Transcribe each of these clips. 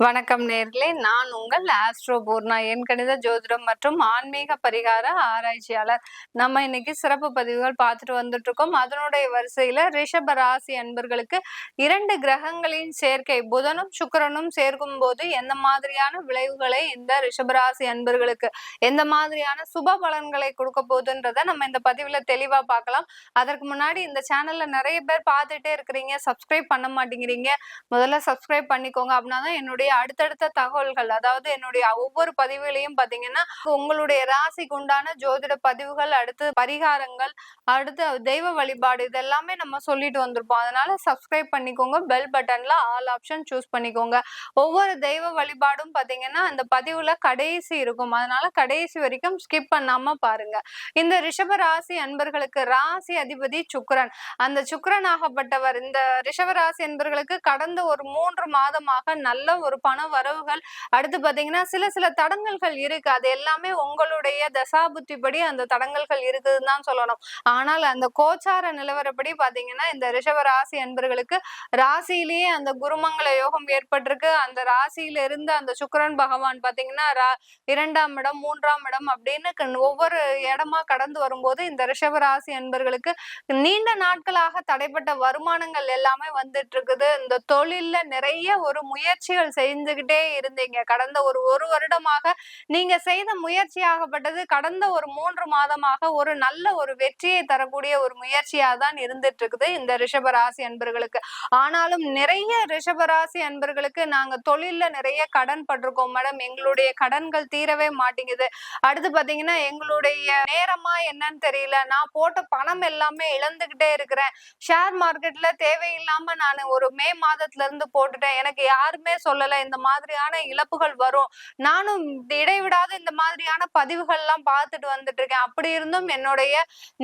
வணக்கம் நேர்களே. நான் உங்கள் ஆஸ்ட்ரோ பூர்ணா. என் கணித ஜோதிடம் மற்றும் ஆன்மீக பரிகார ஆராய்ச்சியாளர். நம்ம இன்னைக்கு சிறப்பு பதிவுகள் பார்த்துட்டு வந்துட்டு இருக்கோம் அதனுடைய வரிசையில ரிஷப ராசி அன்பர்களுக்கு இரண்டு கிரகங்களின் சேர்க்கை. புதனும் சுக்கிரனும் சேர்க்கும் போது எந்த மாதிரியான விளைவுகளை இந்த ரிஷபராசி அன்பர்களுக்கு எந்த மாதிரியான சுப பலன்களை கொடுக்க போகுதுன்றத நம்ம இந்த பதிவுல தெளிவா பார்க்கலாம். அதற்கு முன்னாடி இந்த சேனல்ல நிறைய பேர் பார்த்துட்டே இருக்கிறீங்க. சப்ஸ்கிரைப் பண்ண மாட்டேங்கிறீங்க. முதல்ல சப்ஸ்கிரைப் பண்ணிக்கோங்க. அப்படின்னா தான் என்னுடைய அடுத்தடுத்த தகவல்கள் அதாவது என்னுடைய ஒவ்வொரு பதிவுகளையும் பாத்தீங்கன்னா உங்களுடைய ராசிக்கு உண்டான ஜோதிட பதிவுகள் அடுத்து பரிகாரங்கள் அடுத்து தெய்வ வழிபாடு இதெல்லாமே நம்ம சொல்லிட்டு வந்திருப்போம். அதனால சப்ஸ்கிரைப் பண்ணிக்கோங்க பெல் பட்டன்ல ஆல் ஆப்ஷன் சூஸ் பண்ணிக்கோங்க. ஒவ்வொரு தெய்வ வழிபாடும் பாத்தீங்கன்னா அந்த பதிவுல கடைசி இருக்கும். அதனால கடைசி வரைக்கும் ஸ்கிப் பண்ணாம பாருங்க. இந்த ரிஷப ராசி அன்பர்களுக்கு ராசி அதிபதி சுக்கரன். அந்த சுக்கரன் ஆகப்பட்டவர் இந்த ரிஷப ராசி அன்பர்களுக்கு கடந்த ஒரு மூன்று மாதமாக நல்ல ஒரு பண வரவுகள். அடுத்து பாத்தீங்கன்னா சில சில தடங்கல்கள் இருக்கு. அது எல்லாமே உங்களுடைய தசாபுத்தி படி அந்த தடங்கல்கள் இருக்குதுன்னு தான் சொல்லணும். ஆனால் அந்த கோச்சார நிலவரப்படி பாத்தீங்கன்னா இந்த ரிஷப ராசி அன்பர்களுக்கு ராசியிலேயே அந்த குருமங்கள யோகம் ஏற்பட்டிருக்கு. அந்த ராசியில இருந்து அந்த சுக்கரன் பகவான் பாத்தீங்கன்னா இரண்டாம் இடம் மூன்றாம் இடம் அப்படின்னு ஒவ்வொரு இடமா கடந்து வரும்போது இந்த ரிஷப ராசி அன்பர்களுக்கு நீண்ட நாட்களாக தடைப்பட்ட வருமானங்கள் எல்லாமே வந்துட்டு இருக்குது. இந்த தொழில்ல நிறைய ஒரு முயற்சிகள் செஞ்சுக்கிட்டே இருந்தீங்க. கடந்த ஒரு ஒரு வருடமாக நீங்க செய்த முயற்சியாகப்பட்டது கடந்த ஒரு மூன்று மாதமாக ஒரு நல்ல ஒரு வெற்றியை தரக்கூடிய ஒரு முயற்சியா தான் இருந்துட்டு இருக்குது இந்த ரிஷபராசி அன்பர்களுக்கு. ஆனாலும் நிறைய ரிஷபராசி அன்பர்களுக்கு நாங்க தொழில்ல நிறைய கடன் பட்டிருக்கோம் மேடம். எங்களுடைய கடன்கள் தீரவே மாட்டேங்குது. அடுத்து பாத்தீங்கன்னா எங்களுடைய நேரமா என்னன்னு தெரியல. நான் போட்ட பணம் எல்லாமே இழந்துகிட்டே இருக்கிறேன். ஷேர் மார்க்கெட்ல தேவையில்லாம நான் ஒரு மே மாதத்துல இருந்து போட்டுட்டேன். எனக்கு யாருமே சொல்லல. இந்த மாதிரியான இழப்புகள் வரும். நானும் இடைவிடாத இந்த மாதிரியான பதிவுகள் எல்லாம் பார்த்துட்டு வந்துட்டு இருக்கேன் அப்படி இருந்தும் என்னுடைய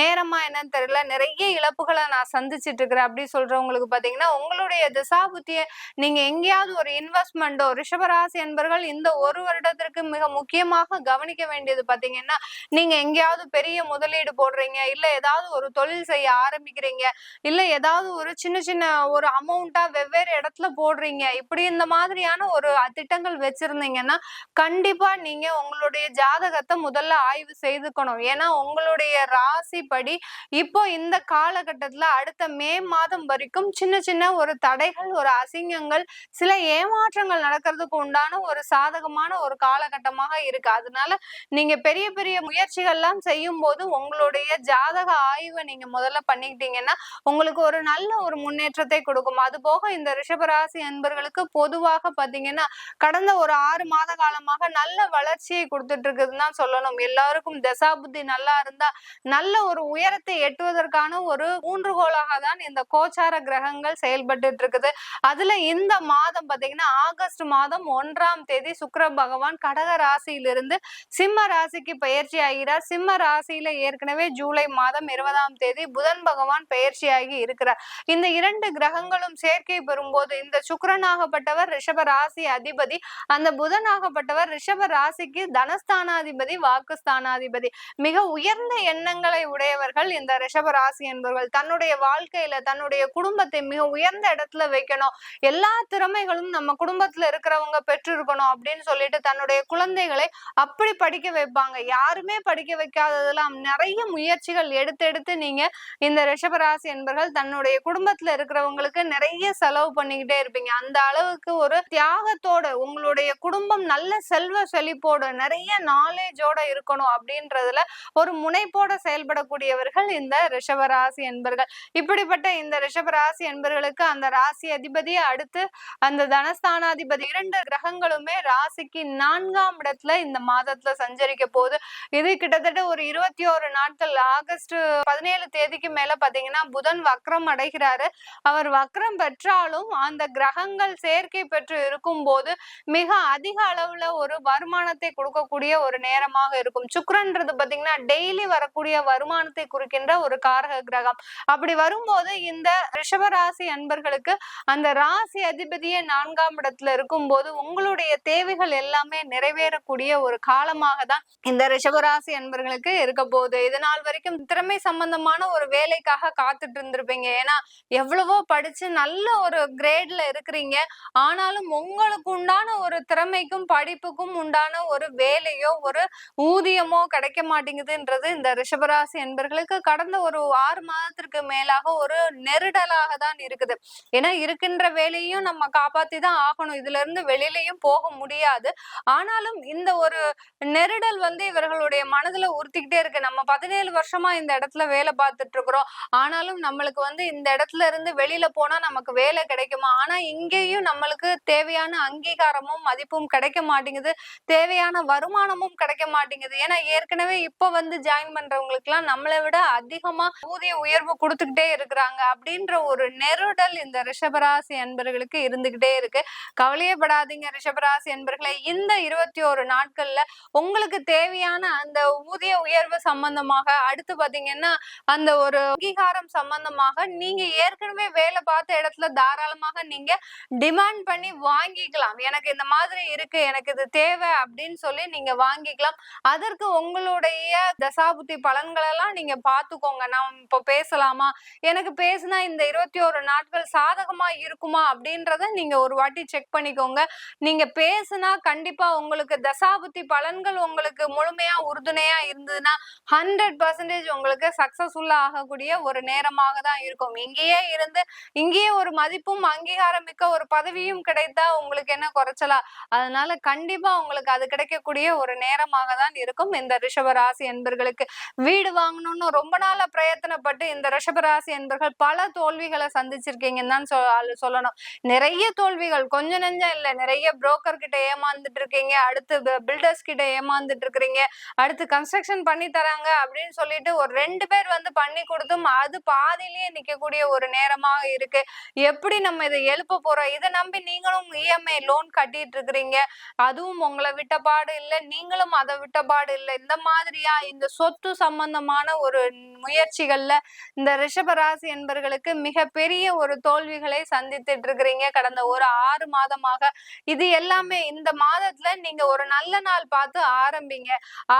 நேரமா என்னன்னு தெரியல. நிறைய இழப்புகளை நான் சந்திச்சிட்டு இருக்கிறேன் அப்படி சொல்றவங்களுக்கு பாத்தீங்கன்னா உங்களுடைய திசாபுத்திய நீங்க எங்கேயாவது ஒரு இன்வெஸ்ட்மெண்டோ ரிஷபராசி என்பர்கள் இந்த ஒரு வருடத்திற்கு மிக முக்கியமாக கவனிக்க வேண்டியது பாத்தீங்கன்னா நீங்க எங்கேயாவது பெரிய முதலீடு போடுறீங்க. இல்ல ஏதாவது ஒரு தொழில் செய்ய ஆரம்பிக்கிறீங்க. இல்ல ஏதாவது ஒரு சின்ன சின்ன ஒரு அமௌண்டா வெவ்வேறு இடத்துல போடுறீங்க. இப்படி இந்த மாதிரி மாதிரியான ஒரு திட்டங்கள் வச்சிருந்தீங்கன்னா கண்டிப்பா நீங்க உங்களுடைய ஜாதகத்தை முதல்ல ஆய்வு செய்துக்கணும். ஏன்னா உங்களுடைய ராசி படி இப்போ இந்த காலகட்டத்துல அடுத்த மே மாதம் வரைக்கும் சின்ன சின்ன ஒரு தடைகள் ஒரு அசிங்கங்கள் சில ஏமாற்றங்கள் நடக்கிறதுக்கு உண்டான ஒரு சாதகமான ஒரு காலகட்டமாக இருக்கு. அதனால நீங்க பெரிய பெரிய முயற்சிகள்லாம் செய்யும் போது உங்களுடைய ஜாதக ஆய்வை நீங்க முதல்ல பண்ணிக்கிட்டீங்கன்னா உங்களுக்கு ஒரு நல்ல ஒரு முன்னேற்றத்தை கொடுக்கும். அது போக இந்த ரிஷபராசி அன்பர்களுக்கு பொதுவாக பாத்தீங்கன்னா கடந்த ஒரு ஆறு மாத காலமாக நல்ல வளர்ச்சியை கொடுத்துட்டு இருக்குதுன்னு தான் சொல்லணும். எல்லாருக்கும் தசா புத்தி நல்லா இருந்தா நல்ல ஒரு உயரத்தை எட்டுவதற்கான ஒரு ஊன்றுகோலாக தான் இந்த கோச்சார கிரகங்கள் செயல்பட்டு இருக்குது அதுல இந்த மாதம் பாத்தீங்கன்னா ஆகஸ்ட் மாதம் ஒன்றாம் தேதி சுக்கர பகவான் கடக ராசியிலிருந்து சிம்ம ராசிக்கு பயிற்சி ஆகிறார். சிம்ம ராசியில ஏற்கனவே ஜூலை மாதம் இருபதாம் தேதி புதன் பகவான் பயிற்சியாகி இருக்கிறார். இந்த இரண்டு கிரகங்களும் சேர்க்கை பெறும்போது இந்த சுக்கரனாகப்பட்டவர் ரிஷப ராசி அதிபதி. அந்த புதனாகப்பட்டவர் ரிஷப ராசிக்கு தனஸ்தானாதிபதி வாக்குஸ்தானாதிபதி. மிக உயர்ந்த எண்ணங்களை உடையவர்கள் இந்த ரிஷப ராசி என்பவர்கள். தன்னுடைய வாழ்க்கையில தன்னுடைய குடும்பத்தை மிக உயர்ந்த இடத்துல வைக்கணும். எல்லா திறமைகளும் நம்ம குடும்பத்துல இருக்கிறவங்க பெற்றிருக்கணும் அப்படின்னு சொல்லிட்டு தன்னுடைய குழந்தைகளை அப்படி படிக்க வைப்பாங்க. யாருமே படிக்க வைக்காததெல்லாம் நிறைய முயற்சிகள் எடுத்து எடுத்து நீங்க இந்த ரிஷபராசி என்பவர்கள் தன்னுடைய குடும்பத்துல இருக்கிறவங்களுக்கு நிறைய செலவு பண்ணிக்கிட்டே இருப்பீங்க. அந்த அளவுக்கு ஒரு தியாகத்தோட உங்களுடைய குடும்பம் நல்ல செல்வ செழிப்போட நிறைய நாலேஜோட இருக்கணும் அப்படின்றதுல ஒரு முனைப்போட செயல்படக்கூடியவர்கள் இந்த ரிஷபராசி என்பர்கள். இப்படிப்பட்ட இந்த ரிஷபராசி என்பர்களுக்கு அந்த ராசி அதிபதியை அடுத்து அந்த தனஸ்தானாதிபதி இரண்டு கிரகங்களுமே ராசிக்கு நான்காம் இடத்துல இந்த மாதத்துல சஞ்சரிக்க போகுது. இது கிட்டத்தட்ட ஒரு இருபத்தி ஒரு நாட்கள் ஆகஸ்ட் பதினேழு தேதிக்கு மேல பாத்தீங்கன்னா புதன் வக்ரம் அடைகிறாரு. அவர் வக்ரம் பெற்றாலும் அந்த கிரகங்கள் சேர்க்கை பெற்று இருக்கும்போது மிக அதிக அளவுல ஒரு வருமானத்தை கொடுக்கக்கூடிய ஒரு நேரமாக இருக்கும். சுக்கரன்றது பாத்தீங்கன்னா டெய்லி வரக்கூடிய வருமானத்தை குறிக்கின்ற ஒரு காரக கிரகம். அப்படி வரும்போது இந்த ரிஷபராசி அன்பர்களுக்கு அந்த ராசி அதிபதியே நான்காம் இடத்துல இருக்கும் போது உங்களுடைய தேவைகள் எல்லாமே நிறைவேறக்கூடிய ஒரு காலமாக தான் இந்த ரிஷபராசி அன்பர்களுக்கு இருக்க போகுது. இது நாள் வரைக்கும் திறமை சம்பந்தமான ஒரு வேலைக்காக காத்துட்டு இருந்திருப்பீங்க. ஏன்னா எவ்வளவோ படிச்சு நல்ல ஒரு கிரேட்ல இருக்கிறீங்க. ஆனாலும் உங்களுக்கு உண்டான ஒரு திறமைக்கும் படிப்புக்கும் உண்டான ஒரு வேலையோ ஒரு ஊதியமோ கிடைக்க மாட்டேங்குதுன்றது இந்த ரிஷபராசி என்பர்களுக்கு கடந்த ஒரு ஆறு மாதத்திற்கு மேலாக ஒரு நெருடலாக தான் இருக்குது. ஏன்னா இருக்கின்ற வேலையும் நம்ம காப்பாத்தி தான் ஆகணும். இதுல இருந்து வெளியிலையும் போக முடியாது. ஆனாலும் இந்த ஒரு நெருடல் வந்து இவர்களுடைய மனதுல உறுத்திக்கிட்டே இருக்கு. நம்ம பதினேழு வருஷமா இந்த இடத்துல வேலை பார்த்துட்டு இருக்கிறோம் ஆனாலும் நம்மளுக்கு வந்து இந்த இடத்துல இருந்து வெளியில போனா நமக்கு வேலை கிடைக்குமா? ஆனா இங்கேயும் நம்மளுக்கு தேவை தேவையான அங்கீகாரமும் மதிப்பும் கிடைக்க மாட்டேங்குது. தேவையான வருமானமும் கிடைக்க மாட்டேங்குது. ஏன்னா ஏற்கனவே இப்ப வந்து ஜாயின் பண்றவங்களுக்கு எல்லாம் நம்மளை விட அதிகமா ஊதிய உயர்வு கொடுத்துக்கிட்டே இருக்கிறாங்க. அப்படின்ற ஒரு நெருடல் இந்த ரிஷபராசி அன்பர்களுக்கு இருந்துகிட்டே இருக்கு. கவலையப்படாதீங்க ரிஷபராசி அன்பர்களை. இந்த இருபத்தி ஒரு நாட்கள்ல உங்களுக்கு தேவையான அந்த ஊதிய உயர்வு சம்பந்தமாக அடுத்து பாத்தீங்கன்னா அந்த ஒரு அங்கீகாரம் சம்பந்தமாக நீங்க ஏற்கனவே வேலை பார்த்த இடத்துல தாராளமாக நீங்க டிமாண்ட் பண்ணி வாங்கிக்கலாம். எனக்கு இந்த மாதிரி இருக்கு எனக்கு இது தேவை அப்படின்னு சொல்லி நீங்க வாங்கிக்கலாம். அதற்கு உங்களுடைய தசாபுத்தி பலன்களெல்லாம் நீங்க பாத்துக்கோங்க நான் இப்போ பேசலாமா? எனக்கு பேசினா இந்த இருபத்தி ஒரு நாட்கள் சாதகமா இருக்குமா அப்படின்றத நீங்க ஒரு வாட்டி செக் பண்ணிக்கோங்க. நீங்க பேசுனா கண்டிப்பா உங்களுக்கு தசாபுத்தி பலன்கள் உங்களுக்கு முழுமையா உறுதுணையா இருந்ததுன்னா ஹண்ட்ரட் பர்சன்டேஜ் உங்களுக்கு சக்சஸ்ஃபுல்லா ஆகக்கூடிய ஒரு நேரமாக தான் இருக்கும். இங்கேயே இருந்து இங்கேயே ஒரு மதிப்பும் அங்கீகாரம் மிக்க ஒரு பதவியும் கிடைத்த உங்களுக்கு என்ன குறைச்சலா? அதனால கண்டிப்பா உங்களுக்கு அது கிடைக்கக்கூடிய ஒரு நேரமாக தான் இருக்கும். இந்த ரிஷபராசி என்பர்களுக்கு வீடு வாங்கணும்னு ரொம்ப நாளா பிரயத்தனப்பட்டு இந்த ரிஷபராசி என்பர்கள் பல தோல்விகளை சந்திச்சிருக்கீங்கன்னு தான் சொல்லணும். நிறைய தோல்விகள் கொஞ்சம் நெஞ்சம் இல்லை. நிறைய புரோக்கர் கிட்ட ஏமாந்துட்டு இருக்கீங்க. அடுத்து பில்டர்ஸ் கிட்ட ஏமாந்துட்டு இருக்கிறீங்க. அடுத்து கன்ஸ்ட்ரக்ஷன் பண்ணி தராங்க அப்படின்னு சொல்லிட்டு ஒரு ரெண்டு பேர் வந்து பண்ணி கொடுத்தும் அது பாதியிலேயே நிக்கக்கூடிய ஒரு நேரமாக இருக்கு. எப்படி நம்ம இதை எழுப்ப போறோம்? இதை நம்பி நீங்களும் இஎம்ஐ லோன் கட்டிட்டு இருக்கிறீங்க அதுவும் உங்களை விட்டப்பாடு இல்லை நீங்களும் அதை விட்டபாடு இல்லை. இந்த மாதிரியா இந்த சொத்து சம்பந்தமான ஒரு முயற்சிகள்ல இந்த ரிஷபராசி என்பர்களுக்கு மிக பெரிய ஒரு தோல்விகளை சந்தித்துட்டு இருக்கிறீங்க கடந்த ஒரு ஆறு மாதமாக இது எல்லாமே இந்த மாதத்துல நீங்க ஒரு நல்ல நாள் பார்த்து ஆரம்பிங்க.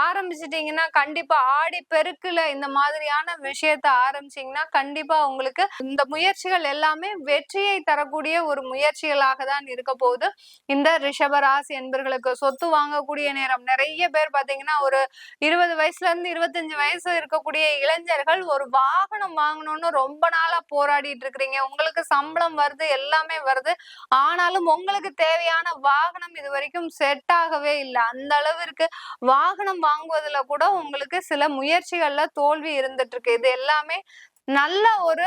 ஆரம்பிச்சிட்டீங்கன்னா கண்டிப்பா ஆடி பெருக்குல இந்த மாதிரியான விஷயத்த ஆரம்பிச்சீங்கன்னா கண்டிப்பா உங்களுக்கு இந்த முயற்சிகள் எல்லாமே வெற்றியை தரக்கூடிய ஒரு முயற்சிகளாக தான் இருக்க போகுது. இந்த ரிஷபராசி என்பர்களுக்கு சொத்து வாங்கக்கூடிய நேரம். நிறைய பேர் பாத்தீங்கன்னா ஒரு இருபது வயசுல இருந்து இருபத்தஞ்சு வயசு இருக்கக்கூடிய இளைஞர்கள் ஒரு வாகனம் வாங்கணும்னு ரொம்ப நாளா போராடிட்டு இருக்கிறீங்க. உங்களுக்கு சம்பளம் வருது எல்லாமே வருது. ஆனாலும் உங்களுக்கு தேவையான வாகனம் இது வரைக்கும் செட் ஆகவே இல்லை. அந்த அளவிற்கு வாகனம் வாங்குவதுல கூட உங்களுக்கு சில முயற்சிகள்ல தோல்வி இருந்துட்டு இருக்கு. இது எல்லாமே நல்ல ஒரு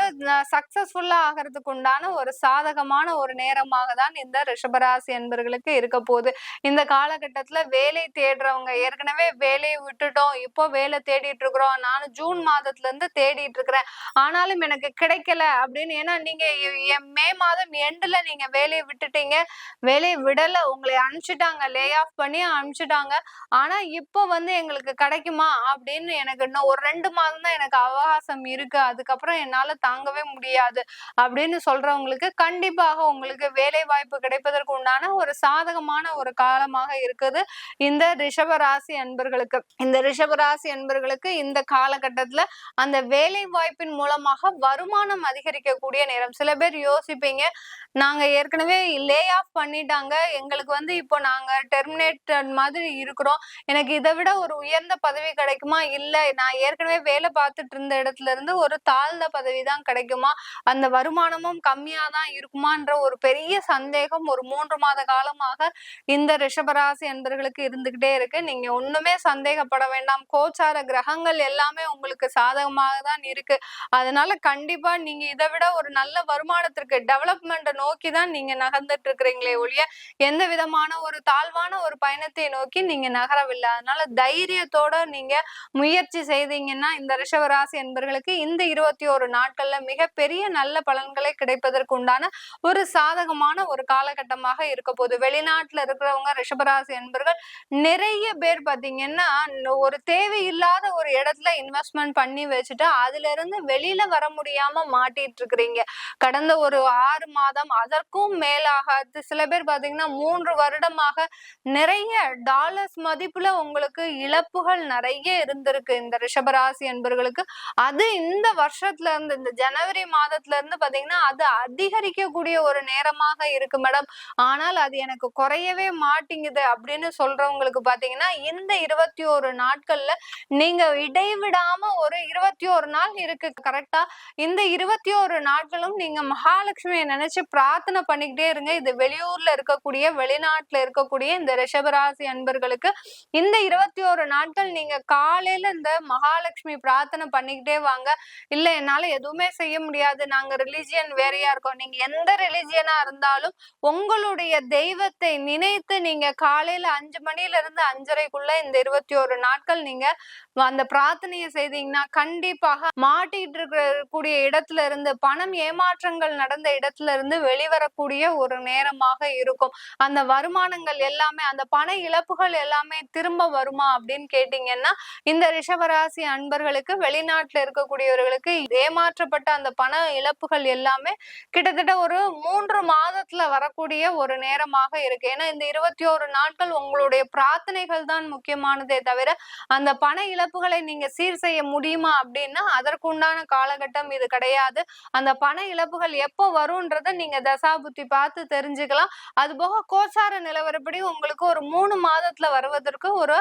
சக்சஸ்ஃபுல்லா ஆகிறதுக்கு உண்டான ஒரு சாதகமான ஒரு நேரமாக தான் இந்த ரிஷபராசி என்பர்களுக்கு இருக்க போகுது. இந்த காலகட்டத்துல வேலை தேடுறவங்க ஏற்கனவே வேலையை விட்டுட்டோம் இப்போ வேலை தேடிட்டு இருக்கிறோம் நானும் ஜூன் மாதத்துல இருந்து தேடிட்டு இருக்கிறேன் ஆனாலும் எனக்கு கிடைக்கல அப்படின்னு ஏன்னா நீங்க மே மாதம் எண்டுல நீங்க வேலையை விட்டுட்டீங்க. வேலையை விடல உங்களை அனுப்பிச்சிட்டாங்க லே ஆஃப் பண்ணி அனுப்பிச்சிட்டாங்க. ஆனா இப்போ வந்து எங்களுக்கு கிடைக்குமா அப்படின்னு எனக்கு இன்னும் ஒரு ரெண்டு மாதம் தான் எனக்கு அவகாசம் இருக்கு. அதுக்கு அதுக்கப்புறம் என்னால தாங்கவே முடியாது அப்படின்னு சொல்றவங்களுக்கு கண்டிப்பாக உங்களுக்கு வேலை வாய்ப்பு கிடைப்பதற்கு உண்டான ஒரு சாதகமான ஒரு காலமாக இருக்குது இந்த ரிஷபராசி அன்பர்களுக்கு. இந்த ரிஷபராசி அன்பர்களுக்கு இந்த காலகட்டத்துல அந்த வேலை வாய்ப்பின் மூலமாக வருமானம் அதிகரிக்கக்கூடிய நேரம். சில பேர் யோசிப்பீங்க நாங்க ஏற்கனவே லே ஆஃப் பண்ணிட்டாங்க எங்களுக்கு வந்து இப்போ நாங்க டெர்மினேட் மாதிரி இருக்கிறோம். எனக்கு இதை விட ஒரு உயர்ந்த பதவி கிடைக்குமா? இல்ல நான் ஏற்கனவே வேலை பார்த்துட்டு இருந்த இடத்துல இருந்து ஒரு தாழ்ந்த பதவி தான் கிடைக்குமா? அந்த வருமானமும் கம்மியா தான் இருக்குமான்ற ஒரு பெரிய சந்தேகம் ஒரு மூன்று மாத காலமாக இந்த ரிஷபராசி என்பர்களுக்கு இருந்துகிட்டே இருக்கு. நீங்க ஒண்ணுமே சந்தேகப்பட வேண்டாம். கோச்சார கிரகங்கள் எல்லாமே உங்களுக்கு சாதகமாக தான் இருக்கு. அதனால கண்டிப்பா நீங்க இதை விட ஒரு நல்ல வருமானத்திற்கு டெவலப்மெண்ட் நோக்கி தான் நீங்க நகர்ந்துட்டு இருக்கிறீங்களே ஒழிய எந்த விதமான ஒரு தாழ்வான ஒரு பயணத்தை நோக்கி நீங்க நகரவில்லை. அதனால தைரியத்தோட நீங்க முயற்சி செய்தீங்கன்னா இந்த ரிஷவராசி என்பர்களுக்கு இந்த இருபத்தி ஒரு நாட்கள்ல மிகப்பெரிய நல்ல பலன்களை கிடைப்பதற்கு உண்டான ஒரு சாதகமான ஒரு காலகட்டமாக இருக்க போகுது. வெளிநாட்டுல இருக்கிறவங்க ரிஷபராசி என்பர்கள் நிறைய பேர் பாத்தீங்கன்னா ஒரு தேவையில்லாத ஒரு இடத்துல இன்வெஸ்ட்மெண்ட் பண்ணி வச்சுட்டு அதுல இருந்து வெளியில வர முடியாம மாட்டிட்டு இருக்கிறீங்க. கடந்த ஒரு ஆறு மாதம் அதற்கும் மேலாக சில பேர் பாத்தீங்கன்னா மூன்று வருடமாக நிறைய டாலர்ஸ் மதிப்புல உங்களுக்கு இழப்புகள் நிறைய இருந்திருக்கு இந்த ரிஷபராசி என்பர்களுக்கு அது இந்த வருஷம் வருஷத்துல இருந்து இந்த ஜனவரி மாதத்துல இருந்து பாத்தீங்கன்னா அது அதிகரிக்கக்கூடிய ஒரு நேரமாக இருக்கு மேடம். ஆனால் அது எனக்கு குறையவே மாட்டேங்குது அப்படின்னு சொல்றவங்களுக்கு பாத்தீங்கன்னா இந்த இருபத்தி ஒரு நாட்கள்ல நீங்க இடைவிடாம ஒரு இருபத்தி ஒரு நாள் இருக்கு. கரெக்டா இந்த இருபத்தி ஒரு நாட்களும் நீங்க மகாலட்சுமியை நினைச்சு பிரார்த்தனை பண்ணிக்கிட்டே இருங்க. இது வெளியூர்ல இருக்கக்கூடிய வெளிநாட்டுல இருக்கக்கூடிய இந்த ரிஷபராசி அன்பர்களுக்கு இந்த இருபத்தி ஒரு நாட்கள் நீங்க காலையில இந்த மகாலட்சுமி பிரார்த்தனை பண்ணிக்கிட்டே வாங்க. இல்ல என்னால எதுவுமே செய்ய முடியாது. நாங்க ரிலிஜியன் வேறையா இருக்கோம். நீங்க எந்த ரிலிஜியனா இருந்தாலும் உங்களுடைய தெய்வத்தை நினைத்து நீங்க காலையில அஞ்சு மணில இருந்து அஞ்சரைக்குள்ள இந்த இருபத்தி ஒரு நாட்கள் நீங்க அந்த பிரார்த்தனையை செய்தீங்கன்னா கண்டிப்பாக மாட்டிட்டு இருக்கக்கூடிய இடத்துல இருந்து பணம் ஏமாற்றங்கள் நடந்த இடத்துல இருந்து வெளிவரக்கூடிய ஒரு நேரமாக இருக்கும். அந்த வருமானங்கள் எல்லாமே அந்த பண இழப்புகள் எல்லாமே திரும்ப வருமா அப்படின்னு கேட்டீங்கன்னா இந்த ரிஷபராசி அன்பர்களுக்கு வெளிநாட்டுல இருக்கக்கூடியவர்களுக்கு வந்து ஏமாற்றப்பட்ட அந்த பண இழப்புகள் எல்லாமே கிட்டத்தட்ட ஒரு மூன்று மாதத்துல வரக்கூடிய ஒரு நேரமாக இருக்கு. ஏன்னா இந்த இருபத்தி ஒரு நாட்கள் உங்களுடைய பிரார்த்தனைகள் தான் முக்கியமானதே தவிர அந்த பண இழப்புகளை நீங்க சீர் செய்ய முடியுமா அப்படின்னா அதற்குண்டான காலகட்டம் இது கிடையாது. அந்த பண இழப்புகள் எப்போ வரும்ன்றத நீங்க தசாபுத்தி பார்த்து தெரிஞ்சுக்கலாம். அது போக கோச்சார நிலவரப்படி உங்களுக்கு ஒரு மூணு மாதத்துல வருவதற்கு ஒரு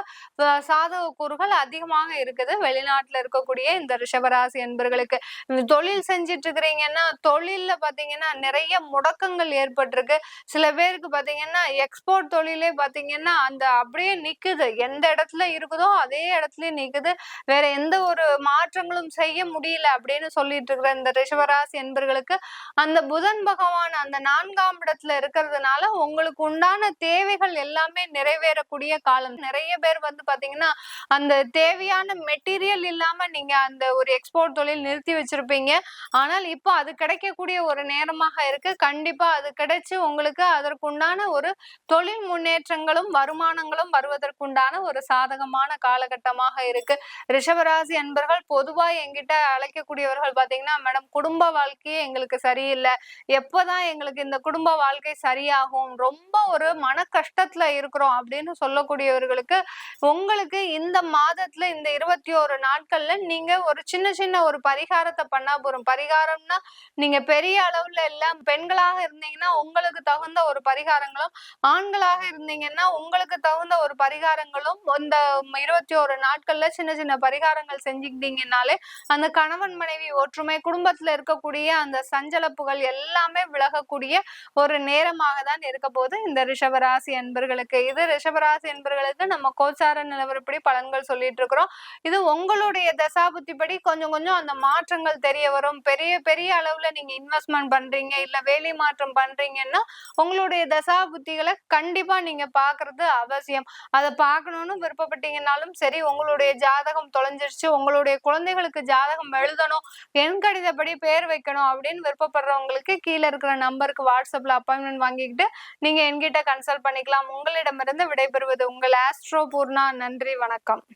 சாதக கூறுகள் அதிகமாக இருக்குது. வெளிநாட்டுல இருக்கக்கூடிய இந்த ரிஷபராசி உங்களுக்கு தொழில் செஞ்சிட்டு இருக்கிறீங்கன்னா தொழில்ல பாத்தீங்கன்னா நிறைய முடக்கங்கள் ஏற்பட்டிருக்கு சில பேருக்கு பாத்தீங்கன்னா எக்ஸ்போர்ட் தொழிலே பாத்தீங்கன்னா அந்த அப்படியே நிக்குது. எந்த இடத்துல இருக்குதோ அதே இடத்துலயே நிக்குது. வேற எந்த ஒரு மாற்றங்களும் செய்ய முடியல அப்படின்னு சொல்லிட்டு இருக்கிற இந்த ரிஷவராசி என்பர்களுக்கு அந்த புதன் பகவான் அந்த நான்காம் இடத்துல இருக்கிறதுனால உங்களுக்கு உண்டான தேவைகள் எல்லாமே நிறைவேறக்கூடிய காலம். நிறைய பேர் வந்து பாத்தீங்கன்னா அந்த தேவையான மெட்டீரியல் இல்லாம நீங்க அந்த ஒரு எக்ஸ்போர்ட் தொழில் நிறுத்தி வச்சிருப்பீங்க. ஆனால் இப்போ அது கிடைக்கக்கூடிய ஒரு நேரமாக இருக்கு. கண்டிப்பா அது கிடைச்சு உங்களுக்கு அதற்குண்டான ஒரு தொழில் முன்னேற்றங்களும் வருமானங்களும் வருவதற்குண்டான ஒரு சாதகமான காலகட்டமாக இருக்கு. ரிஷபராசி அன்பர்கள் பொதுவா எங்கிட்ட அழைக்கக்கூடியவர்கள் பாத்தீங்கன்னா மேடம் குடும்ப வாழ்க்கையே எங்களுக்கு சரியில்லை. எப்போதான் எங்களுக்கு இந்த குடும்ப வாழ்க்கை சரியாகும்? ரொம்ப ஒரு மன கஷ்டத்துல இருக்கிறோம். அப்படின்னு சொல்லக்கூடியவர்களுக்கு உங்களுக்கு இந்த மாதத்துல இந்த இருபத்தி ஒரு நாட்கள்ல நீங்க ஒரு சின்ன சின்ன ஒரு பரிகாரத்தை பண்ணா போறோம். பரிகாரம்னா நீங்க பெரிய அளவுல எல்லாம் பெண்களாக இருந்தீங்கன்னா உங்களுக்கு தகுந்த ஒரு பரிகாரங்களும் ஆண்களாக இருந்தீங்கன்னா உங்களுக்கு தகுந்த ஒரு பரிகாரங்களும் இந்த இருபத்தி ஒரு நாட்கள்ல சின்ன சின்ன பரிகாரங்கள் செஞ்சுக்கிட்டீங்கன்னாலே அந்த கணவன் மனைவி ஒற்றுமை குடும்பத்துல இருக்கக்கூடிய அந்த சஞ்சலப்புகள் எல்லாமே விலகக்கூடிய ஒரு நேரமாக தான் இருக்க போது இந்த ரிஷபராசி அன்பர்களுக்கு. இது ரிஷபராசி அன்பர்களுக்கு நம்ம கோச்சார நிலவரப்படி பலன்கள் சொல்லிட்டு இருக்கிறோம். இது உங்களுடைய தசாபுத்தி படி கொஞ்சம் கொஞ்சம் அந்த மாற்றங்கள் தெரிய வரும். பெரிய பெரிய அளவுல நீங்க இன்வெஸ்ட்மெண்ட் பண்றீங்க இல்ல வேலை மாற்றம் பண்றீங்கன்னா உங்களுடைய தசா புத்திகளை கண்டிப்பா நீங்க பாக்குறது அவசியம். அதை பார்க்கணும்னு விருப்பப்பட்டீங்கன்னாலும் சரி உங்களுடைய ஜாதகம் தொலைஞ்சிருச்சு உங்களுடைய குழந்தைகளுக்கு ஜாதகம் எழுதணும் என் கடிதப்படி பேர் வைக்கணும் அப்படின்னு விருப்பப்படுறவங்களுக்கு கீழே இருக்கிற நம்பருக்கு வாட்ஸ்அப்ல அப்பாயின்மெண்ட் வாங்கிக்கிட்டு நீங்க என்கிட்ட கன்சல்ட் பண்ணிக்கலாம். உங்களிடமிருந்து விடைபெறுவது உங்கள் ஆஸ்ட்ரோ பூர்ணா நன்றி வணக்கம்.